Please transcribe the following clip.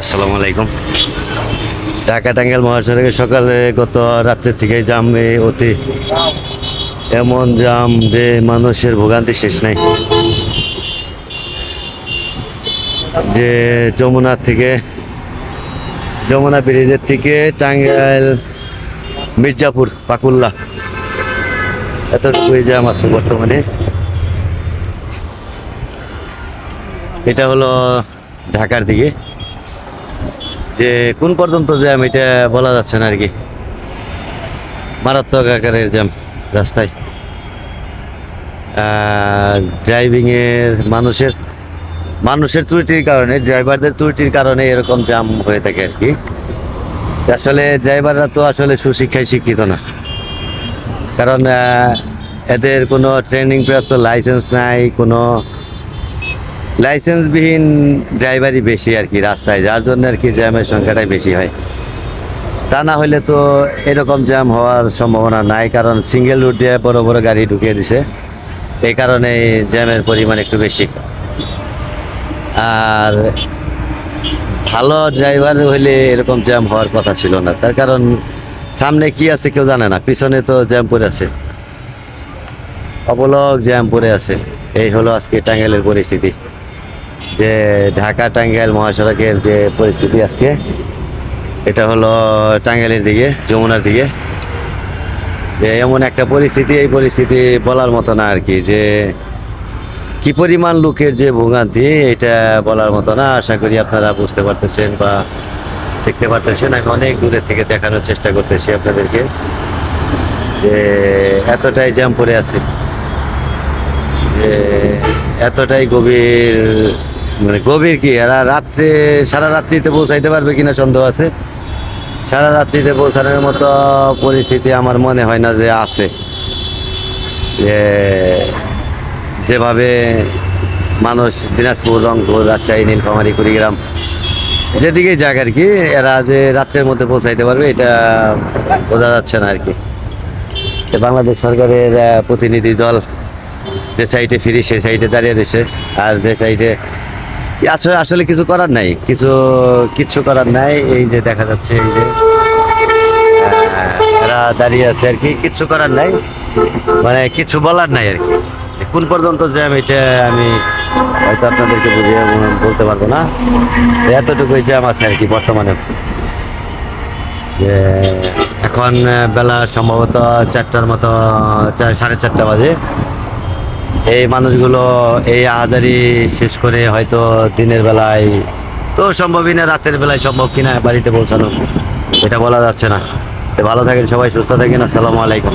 আসসালামু আলাইকুম। ঢাকা টাঙ্গাইল মহাসড়কে সকালে গত রাত্রের থেকে জামে অতি এমন জাম যে মানুষের ভোগান্তি শেষ নাই। যে যমুনা থেকে, যমুনা ব্রিজের থেকে টাঙ্গাইল মির্জাপুর, পাকুল্লা। এতটুকুই জাম আছে বর্তমানে। এটা হলো ঢাকার দিকে। যে কোন পর্যন্ত জ্যাম, এটা বলা যাচ্ছে না আর কি মারাত্মক আকারের জ্যাম রাস্তায়। ড্রাইভিংয়ের মানুষের মানুষের ত্রুটির কারণে ড্রাইভারদের ত্রুটির কারণে এরকম জ্যাম হয়ে থাকে আর কি আসলে ড্রাইভাররা তো আসলে সুশিক্ষায় শিক্ষিত না। কারণ এদের কোনো ট্রেনিং প্রাপ্ত লাইসেন্স নাই, কোনো লাইসেন্সবিহীন ড্রাইভারই বেশি আর কি রাস্তায়, যার জন্য আর কি জ্যামের সংখ্যাটাই বেশি হয়। তা না হলে তো এরকম জ্যাম হওয়ার সম্ভাবনা নাই, কারণ সিঙ্গেল রুট দিয়ে বড় বড় গাড়ি ঢুকিয়ে দিছে। এই কারণে জ্যামের পরিমাণ একটু বেশি। আর ভালো ড্রাইভার হইলে এরকম জ্যাম হওয়ার কথা ছিল না। তার কারণ সামনে কি আছে কেউ জানে না, পিছনে তো জ্যাম পড়ে আছে। অবলক জ্যাম পড়ে আছে। এই হলো আজকে টাঙ্গাইলের পরিস্থিতি। যে ঢাকা টাঙ্গাইল মহাসড়কের যে পরিস্থিতি আজকে, এটা হলো টাঙ্গাইলের দিকে, যমুনার দিকে। যে এমন একটা পরিস্থিতি, এই পরিস্থিতি বলার মতো না আর কি, যে কি পরিমাণ লোকের যে ভোগান্তি, এটা বলার মতো না। আশা করি আপনারা বুঝতে পারতেছেন বা দেখতে পারতেছেন। আমি অনেক দূরের থেকে দেখানোর চেষ্টা করতেছি আপনাদেরকে, যে এতটাই জ্যাম পড়ে আছে, যে এতটাই গভীর মানে গভীর কি? এরা রাত্রে, সারা রাত্রিতে পৌঁছাইতে পারবে কিনা সন্দেহ আছে? সারা রাত্রিতে পৌঁছানোর মতো পরিস্থিতি আমার মনে হয় না যে আছে। যে যেভাবে মানুষ দিনাজপুর, রংপুর, রাজশাহী, নীলফামারী, কুড়িগ্রাম যেদিকেই যাক আর কি, এরা যে রাত্রের মধ্যে পৌঁছাইতে পারবে, এটা বোঝা যাচ্ছে না আর কি। বাংলাদেশ সরকারের প্রতিনিধি দল যে সাইডে ফিরি সেই সাইডে দাঁড়িয়ে রয়েছে। আর যে সাইডে আসলে আসলে কিছু করার নাই। কিছু কিচ্ছু করার নাই। এই যে দেখা যাচ্ছে, এই যে দাঁড়িয়ে আছে আর কি। কিচ্ছু করার নাই। মানে কিছু বলার নাই আর কি। কোন পর্যন্ত যে আমি এটা, আমি হয়তো আপনাদেরকে বুঝিয়ে বলতে পারব না। এতটুকুই জ্যাম আছে আর কি বর্তমানে। যে এখন বেলা সম্ভবত চারটার মতো সাড়ে চারটা বাজে। এই মানুষগুলো এই আহাজারি শেষ করে হয়তো দিনের বেলায় তো সম্ভবই না, রাতের বেলায় সম্ভব কিনা বাড়িতে পৌঁছানো, এটা বলা যাচ্ছে না। ভালো থাকেন সবাই, সুস্থ থাকেন, আসসালামু আলাইকুম।